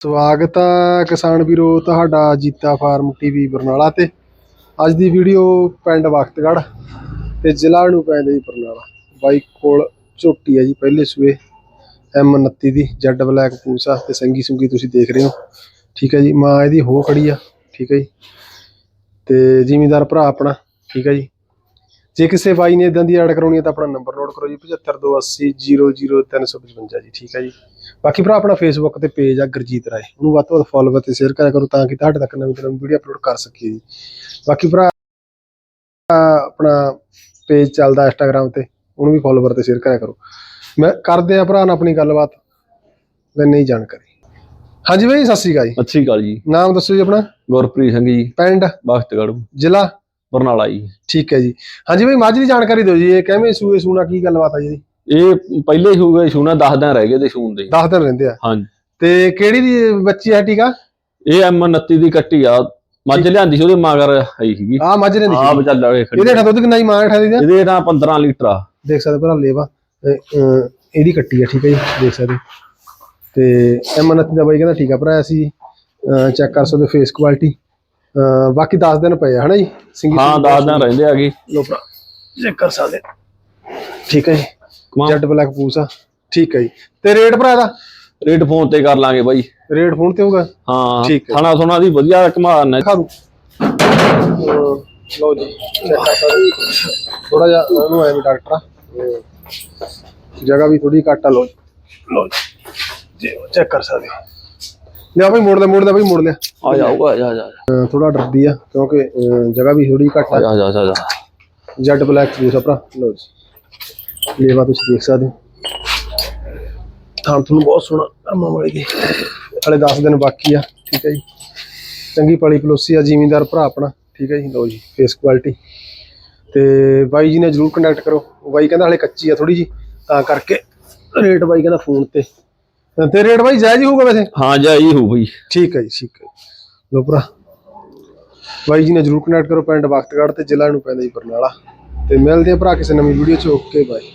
ਸਵਾਗਤ ਹੈ ਕਿਸਾਨ ਵੀਰੋ, ਤੁਹਾਡਾ ਜੀਤਾ ਫਾਰਮ ਟੀਵੀ ਬਰਨਾਲਾ ਤੇ। ਅੱਜ ਦੀ ਵੀਡੀਓ ਪਿੰਡ ਵਖਤਗੜ੍ਹ ਤੇ ਜ਼ਿਲ੍ਹਾ ਨੂੰ ਪੈਂਦਾ ਜੀ ਬਰਨਾਲਾ। ਬਾਈ ਕੋਲ ਝੋਟੀ ਹੈ ਜੀ ਪਹਿਲੇ ਸੂਏ ਐਮ 29 ਦੀ, ਜੈਡ ਬਲੈਕ ਪੂਸਾ ਤੇ ਸੰਗੀ ਸੁੰਗੀ ਤੁਸੀਂ ਦੇਖ ਰਹੇ ਹੋ। ਠੀਕ ਹੈ ਜੀ, ਮਾਂ ਇਹਦੀ ਹੋ ਖੜੀ ਆ, ਠੀਕ ਹੈ ਜੀ। ਤੇ ਜ਼ਿਮੀਦਾਰ ਭਰਾ ਆਪਣਾ, ਠੀਕ ਹੈ ਜੀ। ਜੇ ਕਿਸੇ ਬਾਈ ਨੇ ਇਦਾਂ ਦੀ ਐਡ ਕਰਾਉਣੀ ਹੈ ਤਾਂ ਆਪਣਾ ਨੰਬਰ ਨੋਟ ਕਰੋ ਜੀ 7528000355 ਜੀ ਠੀਕ ਹੈ ਜੀ। ਬਾਕੀ ਭਰਾ ਆਪਣਾ ਫੇਸਬੁੱਕ ਤੇ ਪੇਜ ਆ ਗੁਰਜੀਤ ਰਾਏ। ਉਹਨੂੰ ਵੱਧ ਤੋਂ ਵੱਧ ਫੋਲੋ ਤੇ ਸ਼ੇਅਰ ਕਰਿਆ ਕਰੋ ਤਾਂ ਕਿ ਤੁਹਾਡੇ ਤੱਕ ਨਵੀਂ ਤੋਂ ਨਵੀਂ ਵੀਡੀਓ ਅਪਲੋਡ ਕਰ ਸਕੀਏ ਜੀ। ਬਾਕੀ ਭਰਾ ਆਪਣਾ ਪੇਜ ਚੱਲਦਾ ਇੰਸਟਾਗ੍ਰam ਤੇ ਉਹਨੂੰ ਵੀ ਫੋਲੋਵਰ ਤੇ ਸ਼ੇਅਰ ਕਰਿਆ ਕਰੋ। ਮੈਂ ਕਰਦੇ ਆ ਭਰਾ ਨਾਲ ਆਪਣੀ ਗੱਲਬਾਤ ਲੈਣੇ ਹੀ ਜਾਣਕਾਰੀ। ਹਾਂਜੀ ਬਾਈ ਸਤਿ ਸ਼੍ਰੀ ਅਕਾਲ ਜੀ। ਸਤਿ ਸ਼੍ਰੀ ਅਕਾਲ ਜੀ। ਨਾਮ ਦੱਸੋ ਜੀ ਆਪਣਾ? ਗੁਰਪ੍ਰੀਤ ਸਿੰਘ ਜੀ। ਪਿੰਡ? ਬਖਤਗੜ੍ਹ। ਜ਼ਿਲ੍ਹਾ? ਬਰਨਾਲਾ ਜੀ। ਠੀਕ ਹੈ ਜੀ। ਹਾਂਜੀ ਬਾਈ ਮੱਝ ਦੀ ਜਾਣਕਾਰੀ ਦਿਓ ਜੀ ਇਹ ਕਿਵੇਂ ਸੂਏ ਸੂਣਾ ਕੀ ਗੱਲਬਾਤ ਆ ਜੀ? ਇਹ ਪਹਿਲੇ ਹੀ ਹੋ ਗਏ ਸ਼ੂਨਾ 10 ਦਿਨ ਰਹਿ ਗਏ ਤੇ ਸ਼ੂਨ ਦੇ। 10 ਦਿਨ ਰਹਿੰਦੇ ਆ। ਹਾਂਜੀ। ਤੇ ਕਿਹੜੀ ਦੀ ਬੱਚੀ ਹੈ ਟੀਕਾ ਇਹ ਐਮ 29 ਦੀ ਕੱਟੀ ਆ। ਮੱਝ ਲਿਆਂਦੀ ਸੀ ਉਹਦੇ ਮਗਰ ਆਈ ਸੀਗੀ। ਆ ਮੱਝ ਨੇ ਆ ਦਿਖੀ ਬਚਾ ਲੜੇ ਖੜੀ ਇਹਦੇ ਠਾ ਦੁੱਧ ਕਿੰਨਾ ਹੀ ਮਾਂ ਠਾ ਦੀ ਦਾ ਇਹਦੇ ਤਾਂ 15 ਲੀਟਰ ਆ। ਦੇਖ ਸਕਦੇ ਭਰਾ ਲੇਵਾ। ਇਹਦੀ ਕੱਟੀ ਹੈ ਠੀਕ ਹੈ ਜੀ ਦੇਖ ਸਕਦੇ ਤੇ ਐਮਨਤ ਦਾ ਬਾਈ ਕਹਿੰਦਾ ਠੀਕ ਆ ਭਰਾ ਅਸੀਂ ਚੈੱਕ ਕਰ ਸਕਦੇ ਫੇਸ ਕੁਆਲਿਟੀ ਬਾਕੀ 10 ਦਿਨ ਪਏ ਆ ਹਨਾ ਜੀ? ਸਿੰਗਲ ਹਾਂ 10 ਦਿਨ ਰਹਿੰਦੇ ਆਗੇ ਲੋ ਭਰਾ। ਚੈੱਕ ਕਰ ਸਕਦੇ। ਠੀਕ ਹੈ ਜੀ। ਜੈਟ ਬਲੈਕ ਪੂਸਾ ਠੀਕ ਹੈ ਜੀ। ਤੇ ਰੇਟ ਭਰਾ ਦਾ ਰੇਟ ਫੋਨ ਤੇ ਕਰ ਲਾਂਗੇ ਬਾਈ। ਰੇਟ ਫੋਨ ਤੇ ਹੋਊਗਾ? ਹਾਂ ਠੀਕ ਹੈ। ਥਾਣਾ ਥੋਣਾ ਦੀ ਵਧੀਆ ਘਮਾਨ ਨੇ ਦਿਖਾ ਦੂੰ। ਲੋ ਜੀ। ਚੈੱਕ ਕਰ ਸਕਦੇ ਥੋੜਾ ਜਿਹਾ ਉਹਨੂੰ ਐਵੇਂ ਡਾਕਟਰ ਜਗ੍ਹਾ ਵੀ ਥੋੜੀ ਘੱਟ ਆ ਲੋ ਲੋ ਜੀ। ਚੈੱਕ ਕਰ ਸਕਦੇ। ਹੋ ਲਿਆ ਭਾਈ ਮੋੜ ਲੈ ਮੋੜ ਲੈ ਭਾਈ ਮੋੜ ਲਿਆ। ਆ ਜਾਊਗਾ ਆ ਜਾ ਆ ਜਾ ਥੋੜਾ ਡਰਦੀ ਆ ਕਿਉਂਕਿ ਅਹ, ਜਗ੍ਹਾ ਵੀ ਥੋੜੀ ਘੱਟ ਆ। ਆ ਜਾ ਆ ਜਾ, ਆ ਜਾ ਜੈਟ ਬਲੈਕ ਜੂਸ ਆਪਣਾ ਲੋ ਜੀ। ਲੇਵਾ ਤੁਸੀਂ ਦੇਖ ਸਕਦੇ ਹੋ। ਥਾਂ ਤੁਹਾਨੂੰ ਬਹੁਤ ਸੋਹਣਾ ਕਰਮਾ ਵਾਲੀ ਦੀ ਹਲੇ 10 ਦਿਨ ਬਾਕੀ ਆ ਠੀਕ ਹੈ ਜੀ। ਚੰਗੀ ਪਲੀ ਪਲੋਸੀ ਆ ਜ਼ਿਮੀਂਦਾਰ ਭਰਾ ਆਪਣਾ ਠੀਕ ਹੈ ਜੀ ਲੋ ਜੀ ਫੇਸ ਕੁਆਲਿਟੀ ਤੇ ਬਾਈ ਜੀ ਨੇ ਜਰੂਰ ਕੰਟੈਕਟ ਕਰੋ। ਬਾਈ ਕਹਿੰਦਾ ਹਲੇ ਕੱਚੀ ਆ ਥੋੜੀ ਜੀ ਤਾਂ ਕਰਕੇ ਰੇਟ ਬਾਈ ਕਹਿੰਦਾ ਫੋਨ ਤੇ। ਤੇ ਰੇਟ ਬਾਈ ਜਾਇਜ਼ ਹੀ ਹੋਊਗਾ ਵੈਸੇ? ਹਾਂ ਜਾ ਹੀ ਬਈ। ਠੀਕ ਹੈ ਜੀ ਠੀਕ ਹੈ ਲੋ ਭਰਾ। ਬਾਈ ਜੀ ਨੇ ਜਰੂਰ ਕਨੈਕਟ ਕਰੋ ਪਿੰਡ ਵਖਤਗੜ੍ਹ ਤੇ ਜ਼ਿਲ੍ਹਾ ਨੂੰ ਪੈਂਦਾ ਜੀ ਬਰਨਾਲਾ। ਤੇ ਮਿਲਦੇ ਆ ਭਰਾ ਕਿਸੇ ਨਵੀਂ ਵੀਡੀਓ ਚ। Okay bye.